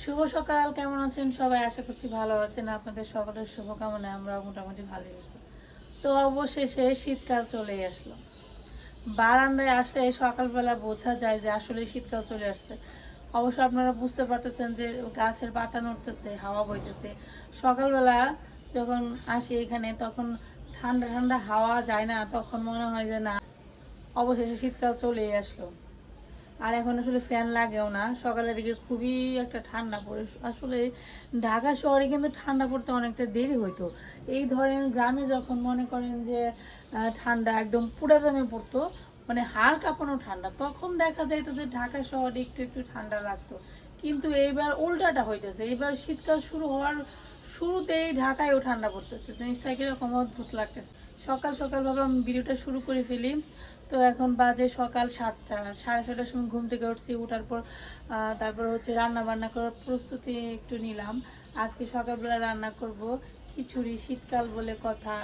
শুভ সকাল, কেমন আছেন সবাই? আশা করছি ভালো আছেন। আপনাদের সকলের শুভকামনায় আমরা মোটামুটি ভালোই আছি। তো অবশেষে শীতকাল চলে আসলো। বারান্দায় আসলে সকালবেলা বোঝা যায় যে আসলে শীতকাল চলে আসছে। অবশ্য আপনারা বুঝতে পারতেছেন যে গাছের পাতা নড়তেছে, হাওয়া বইতেছে। সকালবেলা যখন আসি এখানে, তখন ঠান্ডা ঠান্ডা হাওয়া যায় না, তখন মনে হয় যে না, অবশেষে শীতকাল চলেই আসলো। আর এখন আসলে ফ্যান লাগেও না। সকালের দিকে খুবই একটা ঠান্ডা পড়ে। আসলে ঢাকা শহরে কিন্তু ঠান্ডা পড়তে অনেকটা দেরি হইতো। এই ধরেন গ্রামে যখন মনে করেন যে ঠান্ডা একদম পুরা দামে পড়তো মানে হাড় কাঁপানো ঠান্ডা, তখন দেখা যাইত যে ঢাকা শহরে একটু একটু ঠান্ডা লাগতো। কিন্তু এইবার উল্টাটা হইতেছে। এইবার শীতকাল শুরু হওয়ার শুরুতেই ঢাকায়ও ঠান্ডা পড়তেছে। জিনিসটা কীরকম অদ্ভুত লাগতেছে। সকাল সকাল ভাবে আমি ভিডিওটা শুরু করে ফেলি। তো এখন বাজে সকাল সাতটা। সাড়ে ছটার সময় ঘুম থেকে উঠছি, উঠার পর তারপর হচ্ছে রান্না বান্না করার প্রস্তুতি একটু নিলাম। আজকে সকালবেলা রান্না করব খিচুড়ি, শীতকাল বলে কথা।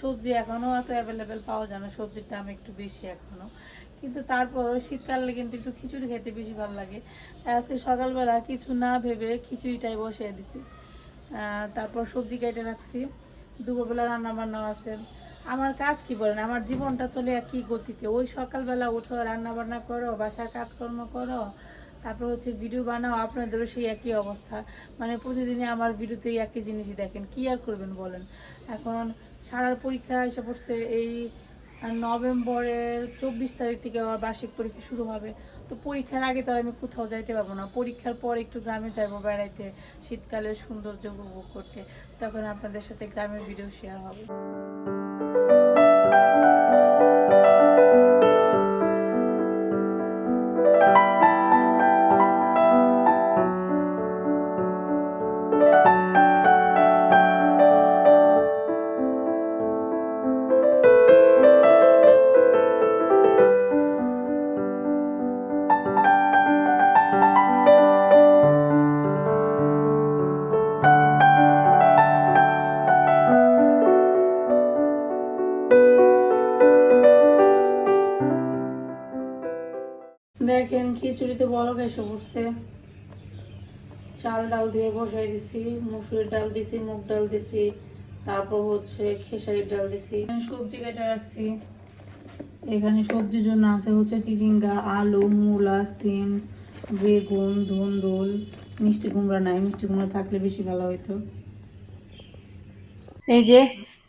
সবজি এখনও অত অ্যাভেলেবেল পাওয়া যায় না, সবজির দাম একটু বেশি এখনও কিন্তু তারপরও শীতকালে কিন্তু একটু খিচুড়ি খেতে বেশি ভালো লাগে। তাই আজকে সকালবেলা কিছু না ভেবে খিচুড়িটাই বসিয়ে দিছি। তারপর সবজি কেটে রাখছি। দুপুরবেলা রান্না বান্নাও আছে। আমার কাজ কি বলেন? আমার জীবনটা চলে কি গতিতে? ওই সকালবেলা উঠো রান্না বান্না করো, বাসার কাজকর্ম করো, তারপর হচ্ছে ভিডিও বানাও, আপনাদেরও সেই একই অবস্থা। মানে প্রতিদিনই আমার ভিডিওতেই একই জিনিসই দেখেন, কি আর করবেন বলেন? এখন সারার পরীক্ষা এসে পড়ছে, এই নভেম্বরের চব্বিশ তারিখ থেকে আমার বার্ষিক পরীক্ষা শুরু হবে। তো পরীক্ষার আগে তো আমি কোথাও যাইতে পারব না। পরীক্ষার পর একটু গ্রামে যাব বেড়াইতে, শীতকালের সৌন্দর্য উপভোগ করতে। তখন আপনাদের সাথে গ্রামের ভিডিও শেয়ার হবে। খিচুড়িতে বড় এসে পড়ছে চাল ডাল দিয়ে বসাই দিছি, মুসুরির ডাল দিছি, মুগ ডাল দিছি, তারপর হচ্ছে খেসারির ডাল দিছি। সবজি কেটে রাখছি। এখানে সবজির জন্য আছে হচ্ছে চিচিঙ্গা, আলু, মূলা, সিম, বেগুন, ধুন্দুল, মিষ্টি কুমড়া নাই। মিষ্টি কুমড়া থাকলে বেশি ভালো হইতো। এই যে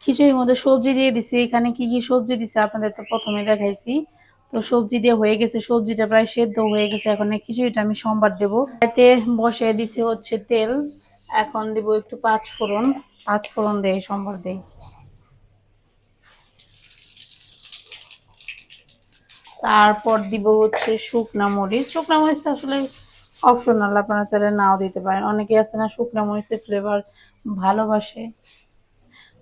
খিচুড়ির মধ্যে সবজি দিয়ে দিছি। এখানে কি কি সবজি দিছে আপনাদের তো প্রথমে দেখাইছি। তো সবজি দিয়ে হয়ে গেছে, সবজিটা প্রায় সেদ্ধ হয়ে গেছে, এখন খিচুড়িটা আমি সোমবার দেবো। এতে বসে দিছে হচ্ছে তেল, এখন দিব একটু পাঁচ ফোড়ন পাঁচ ফোড়ন দেয় সোমবার দেয় তারপর দিব হচ্ছে শুকনা মরিচ, শুকনা মরিচটা আসলে অপশনাল আপনারা চাইলে নাও দিতে পারেন। অনেকে আছে না, শুকনা মরিচের ফ্লেভার ভালোবাসে।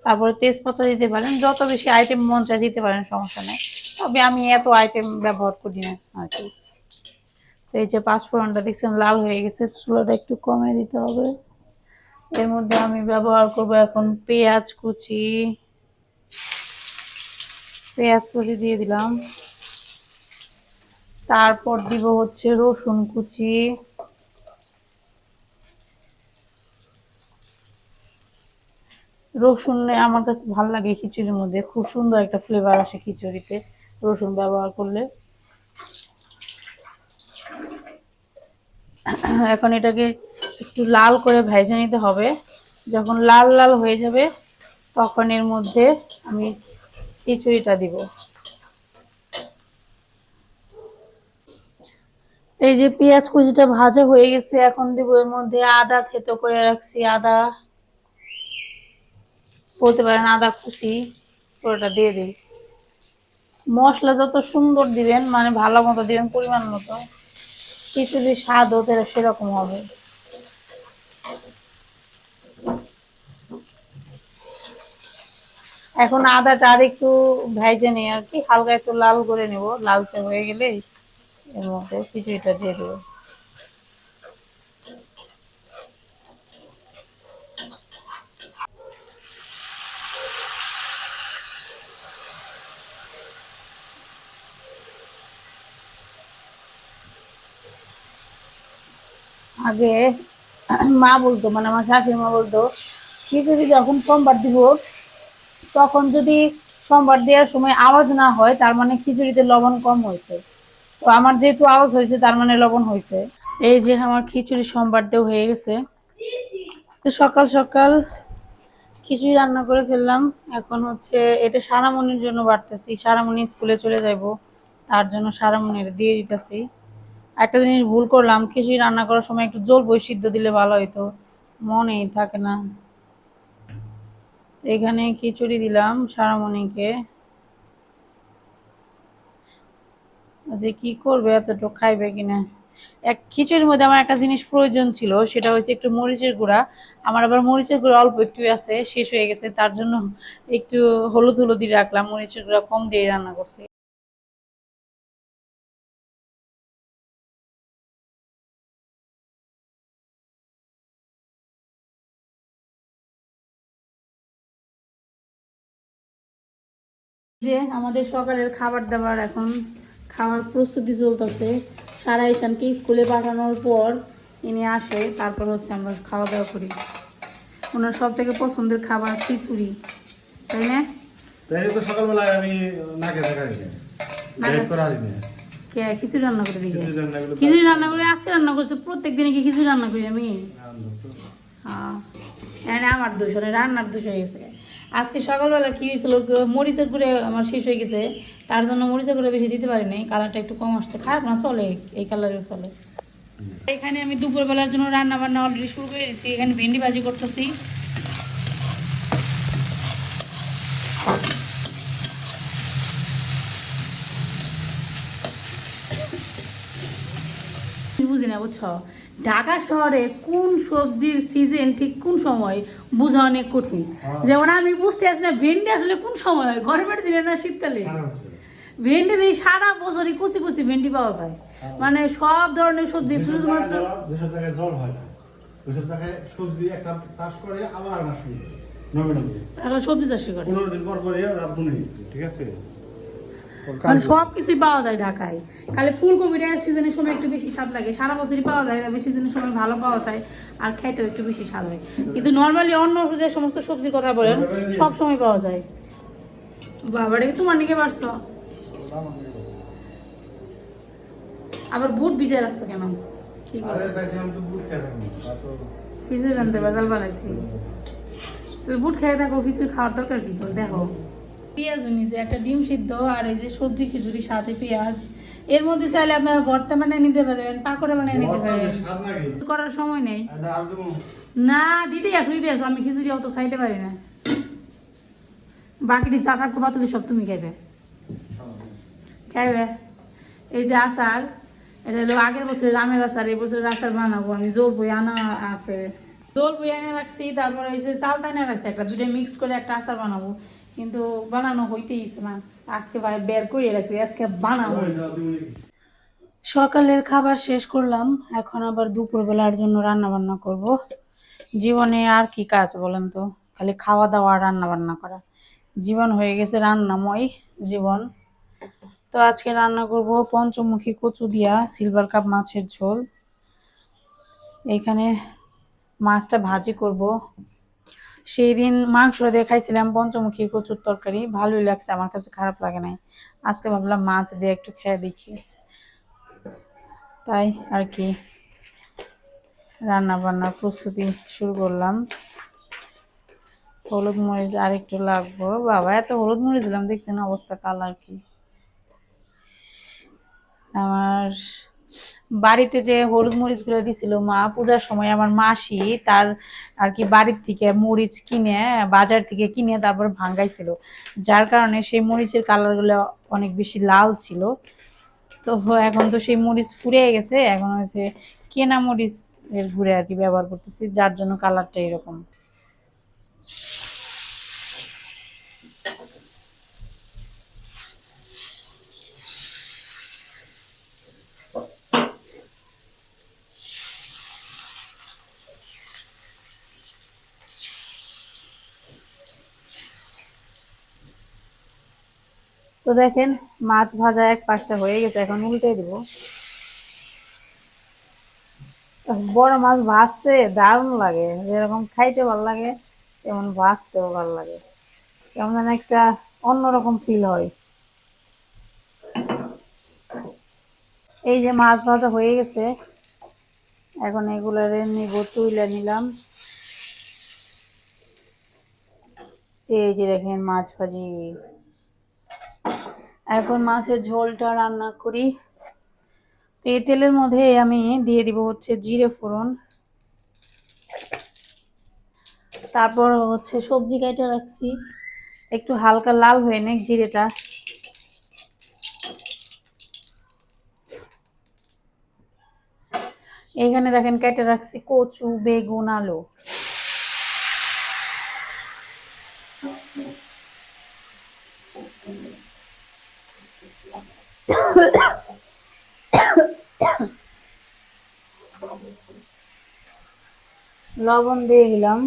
তারপরে তেজপাতা দিতে পারেন, যত বেশি আইটেম মন চায় দিতে পারেন, সমস্যা নেই। তবে আমি এত আইটেম ব্যবহার করি না। আর কি তো এই যে পাঁচফোড়নটা দেখছেন লাল হয়ে গেছে চুলাটা একটু কমে দিতে হবে। এর মধ্যে আমি ব্যবহার করব এখন পেঁয়াজ কুচি। পেঁয়াজ কুচি দিয়ে দিলাম। তারপর দিব হচ্ছে রসুন কুচি। রসুন আমার কাছে ভালো লাগে খিচুড়ির মধ্যে খুব সুন্দর একটা ফ্লেভার আসে খিচুড়িতে। রসুন ব্যবহার করলে। এখন এটাকে একটু লাল করে ভেজে নিতে হবে। যখন লাল লাল হয়ে যাবে, তখন এর মধ্যে আমি খিচুড়িটা দিব। এই যে পেঁয়াজ কুচিটা ভাজা হয়ে গেছে, এখন দিব এর মধ্যে আদা থেতো করে রাখছি। আদা বলতে পারেন আদা কুচি, পুরোটা দিয়ে দিই। মশলা যত সুন্দর দিবেন মানে ভালো মতো দিবেন, পরিমাণ মতো খিচুড়ির স্বাদ হতে সেরকম হবে। এখন আদাটা আর একটু ভেজে নিই আর কি, হালকা একটু লাল করে নেব, লালচে হয়ে গেলে এর মধ্যে খিচুড়িটা দিয়ে দেবো। আগে মা বলতো মানে আমার শাশুড়ি মা বলতো খিচুড়ি যখন সোমবার দিব, তখন যদি সোমবার দেওয়ার সময় আওয়াজ না হয়, তার মানে খিচুড়িতে লবণ কম হয়েছে। তো আমার যেহেতু আওয়াজ হয়েছে, তার মানে লবণ হয়েছে। এই যে আমার খিচুড়ি সোমবার দেও হয়ে গেছে। তো সকাল সকাল খিচুড়ি রান্না করে ফেললাম। এখন হচ্ছে এটা সারামনির জন্য বাড়তেছি। সারামণি স্কুলে চলে যাব তার জন্য সারামণির দিয়ে দিতেছি। একটা জিনিস ভুল করলাম, খিচুড়ি রান্না করার সময় একটু জল বই সিদ্ধ দিলে ভালো হতো মনেই থাকে না। এখানে খিচুড়ি দিলাম সারামণিকে। যে কি করবে? এতটুকু খাইবে কিনা? এক খিচুড়ির মধ্যে আমার একটা জিনিস প্রয়োজন ছিল, সেটা হচ্ছে একটু মরিচের গুঁড়া। আমার আবার মরিচের গুঁড়া অল্প একটু আছে, শেষ হয়ে গেছে, তার জন্য একটু হলুদ হলুদ দিয়ে রাখলাম, মরিচের গুঁড়া কম দিয়ে রান্না করছি। যে আমাদের সকালের খাবার দাবার এখন খাওয়ার প্রস্তুতি চলতেছে। সারা ঈশানকে স্কুলে পাঠানোর পর ইনি আসে তারপর হচ্ছে আমরা খাওয়া দাওয়া করি। ওনার সব থেকে পছন্দের খাবার খিচুড়ি তাই না? তাই তো সকালবেলায় আমি নাকে কে? খিচুড়ি রান্না করে দিই খিচুড়ি রান্না করে আজকে রান্না করছে প্রত্যেক দিনে কি খিচুড়ি রান্না করি আমি? হ্যাঁ আমার দোষ রান্নার দোষ হয়ে গেছে। আজকে সকালবেলা কি হয়েছিল মরিচের করে আমার শেষ হয়ে গেছে, তার জন্য মরিচের করে বেশি দিতে পারিনি, কালারটা একটু কম আসছে। খারাপ না, চলে, এই কালারের চলে। এখানে আমি দুপুরবেলার জন্য রান্না বান্না অলরেডি শুরু করে দিচ্ছি এখানে ভেন্ডি ভাজি করতেছি। বুঝি না বুঝছ? ঢাকা শহরে কোন সবজির সিজন ঠিক কোন সময় বোঝা অনেক কঠিন। যেমন আমি বুঝতে আসি না ভেন্ডি আসলে কোন সময় হয়? গরমের দিনে না শীতকালে? ভেন্ডি দিয়ে সারা বছরই কুচি কুচি ভেন্ডি পাওয়া যায়। মানে সব ধরনের সবজি শুধুমাত্র যেসব জায়গায় জল হয় না ওইসব জায়গায় সবজি একটা চাষ করে আবার সবজি চাষ করে। পনেরো দিন পর পরে ঠিক আছে? মানে সব কিছুই পাওয়া যায় ঢাকায়। খালি ফুলকপিটা সিজনের সময় একটু বেশি স্বাদ লাগে। সারা বছরই পাওয়া যায় তবে সিজনের সময় ভালো পাওয়া যায় আর খাইতেও একটু বেশি স্বাদ হয়। কিন্তু নর্মালি অন্য যে সমস্ত সবজির কথা বলেন সব সময় পাওয়া যায়। বাবারে তোমার নিকে পারছ আবার বুট ভিজে রাখছো কেন? কি ভিজে জানতে বাজাল বানাইছি। বুট খেয়ে থাকো কিছু খাওয়ার দরকার কি? দেখো। পেঁয়াজ নিয়েছে একটা ডিম সিদ্ধ আর এই যে সবজি খিচুড়ি সাথে পেঁয়াজ। এর মধ্যে চাইলে আপনারা ভর্তা বানিয়ে নিতে পারেন পাকোড়া বানিয়ে নিতে পারেন। করার সময় নেই? না দিতেই আসো দিতে আসো আমি খিচুড়ি অত খাইতে পারি না। বাকিটি যা থাকব পাতলে সব তুমি খাইবে। খাইবে? এই যে আচার এটা হলো আগের বছরের আমের আচার এই বছরের আচার বানাবো আমি জোর বই আনা আছে। জোর বই এনে রাখছি তারপরে এই যে চালতা এনে রাখছি একটা দুটো মিক্স করে একটা আচার বানাবো। কিন্তু বানানো হইতেইছে না আজকে ভাই বের করে রাখছি আজকে বানাবো? সকালের খাবার শেষ করলাম এখন আবার দুপুরবেলার জন্য রান্না বান্না করব। জীবনে আর কি কাজ বলেন তো? খালি খাওয়া দাওয়া রান্না বান্না করা। জীবন হয়ে গেছে রান্নাময় জীবন। তো আজকে রান্না করব পঞ্চমুখী কচু দিয়া সিলভার কাপ মাছের ঝোল। এখানে মাছটা ভাজি করব। সেই দিন মাংস দিয়ে খাইছিলাম, পঞ্চমুখী কচুর তরকারি। ভালোই লাগছে, আমার কাছে খারাপ লাগে নাই। আজকে ভাবলাম মাছ দিয়ে একটু খেয়ে দেখি। তাই আর কি। রান্না বান্নার প্রস্তুতি শুরু করলাম। হলুদ মরিচ আর একটু লাগবো। বাবা, এত হলুদ মরিচ দিলাম, দেখছেন অবস্থা, কালার কি। আমার বাড়িতে যে হলুদ মরিচগুলো দিছিল মা, পূজার সময় আমার মাসি তার আর কি বাড়ির থেকে মরিচ কিনে, বাজার থেকে কিনে তারপর ভাঙ্গাইছিল। যার কারণে সেই মরিচের কালারগুলো অনেক বেশি লাল ছিল। তো এখন তো সেই মরিচ ফুরিয়ে গেছে, এখন হচ্ছে কেনা মরিচ এর ঘুরে আর কি ব্যবহার করতেছি, যার জন্য কালারটা এরকম। তো দেখেন, মাছ ভাজা এক পাশটা হয়ে গেছে, এখন উল্টে দিব। বড় মাছ ভাজতে দারুণ লাগে, যেরকম খাইতে ভালো লাগে, তেমন ভাজতেও ভালো লাগে। কেমন একটা অন্যরকম ফিল হয়। এই যে মাছ ভাজা হয়ে গেছে, এখন এগুলারে নিব, তুইলে নিলাম। এই যে দেখেন মাছ ভাজি। এখন মাছের ঝোলটা রান্না করি। তো এই তেলের মধ্যে আমি দিয়ে দিব হচ্ছে জিরে ফোড়ন। তারপর হচ্ছে সবজি কাটা রাখছি। একটু হালকা লাল হয়ে নেক জিরেটা। এইখানে দেখেন কেটে রাখছি কচু, বেগুন, আলু। লবণ দিয়ে দিলাম।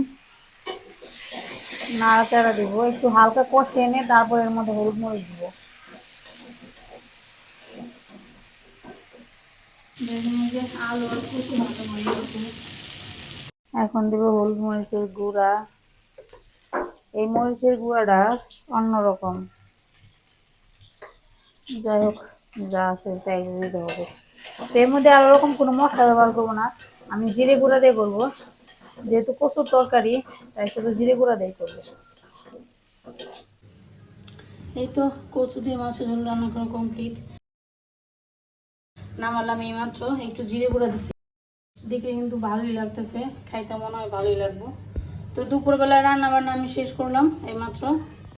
নাড়াচাড়া দিব। একটু হালকা কষে এনে তারপর এর মধ্যে হলুদ মরিচ দিব। এখন দিব হলুদ মরিচের গুঁড়া। এই মরিচের গুঁড়াটা অন্যরকম। যাই হোক যা আছে তাই হবে তো এর মধ্যে আর ওরকম কোনো মশলা ব্যবহার করব না। আমি জিরে গুঁড়া দিয়ে করব যেহেতু কচুর তরকারি, তাই শুধু জিরে গুঁড়া দিয়ে করব। এই তো কচু দিয়ে মাছের ঝোল রান্না করা কমপ্লিট নামালাম এই মাত্র একটু জিরে গুঁড়া দিচ্ছি দেখে কিন্তু ভালোই লাগতেছে। খাইতে মনে হয় ভালোই লাগবো। তো দুপুরবেলা রান্না বান্না আমি শেষ করলাম এই মাত্র